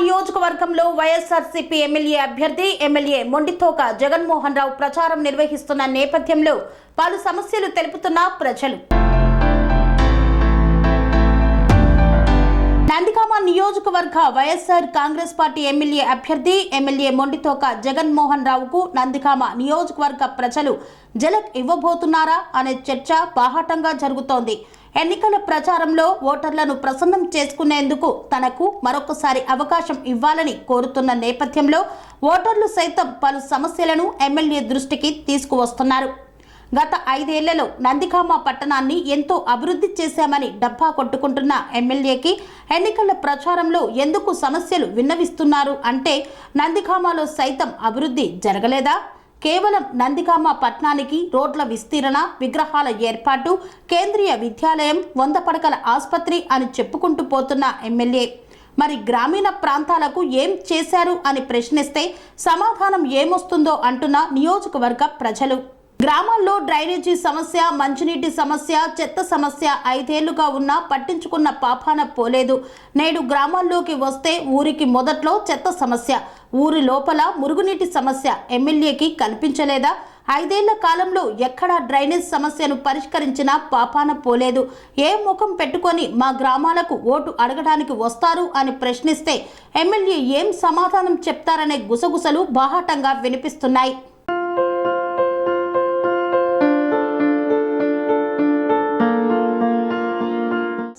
నియోజకవర్గంలో వైఎస్ఆర్సీపీ ఎమ్మెల్యే అభ్యర్థి ఎమ్మెల్యే మొండితోక జగన్మోహన్ రావు ప్రచారం నిర్వహిస్తున్న నేపథ్యంలో పలు సమస్యలు తెలుపుతున్న ప్రజలు. నందిగామ నియోజకవర్గ వైఎస్ఆర్ కాంగ్రెస్ పార్టీ ఎమ్మెల్యే అభ్యర్థి ఎమ్మెల్యే మొండితోక జగన్మోహన్ రావుకు నందిగామ నియోజకవర్గ ప్రజలు జలక్ ఇవ్వబోతున్నారా అనే చర్చ బాహాటంగా జరుగుతోంది. ఎన్నికల ప్రచారంలో ఓటర్లను ప్రసన్నం చేసుకునేందుకు తనకు మరొకసారి అవకాశం ఇవ్వాలని కోరుతున్న నేపథ్యంలో ఓటర్లు సైతం పలు సమస్యలను ఎమ్మెల్యే దృష్టికి తీసుకువస్తున్నారు. గత ఐదేళ్ళలో నందిగామ పట్టణాన్ని ఎంతో అభివృద్ధి చేశామని డబ్బా కొట్టుకుంటున్న ఎమ్మెల్యేకి ఎన్నికల ప్రచారంలో ఎందుకు సమస్యలు విన్నవిస్తున్నారు అంటే నందిగామలో సైతం అభివృద్ధి జరగలేదా? కేవలం నందిగామ పట్టణానికి రోడ్ల విస్తీరణ విగ్రహాల ఏర్పాటు కేంద్రీయ విద్యాలయం వంద పడకల ఆసుపత్రి అని చెప్పుకుంటూ పోతున్న ఎమ్మెల్యే. మరి గ్రామీణ ప్రాంతాలకు ఏం చేశారు అని ప్రశ్నిస్తే సమాధానం ఏమొస్తుందో అంటున్న నియోజకవర్గ ప్రజలు. గ్రామాల్లో డ్రైనేజీ సమస్య మంచినీటి సమస్య చెత్త సమస్య ఐదేళ్ళుగా ఉన్నా పట్టించుకున్న పాపాన పోలేదు. నేడు గ్రామాల్లోకి వస్తే ఊరికి మొదట్లో చెత్త సమస్య ఊరి లోపల మురుగునీటి సమస్య ఎమ్మెల్యేకి కల్పించలేదా? ఐదేళ్ళ కాలంలో ఎక్కడా డ్రైనేజ్ సమస్యను పరిష్కరించినా పాపాన పోలేదు. ఏ ముఖం పెట్టుకొని మా గ్రామాలకు ఓటు అడగడానికి వస్తారు అని ప్రశ్నిస్తే ఎమ్మెల్యే ఏం సమాధానం చెప్తారనే గుసగుసలు బాహాటంగా వినిపిస్తున్నాయి.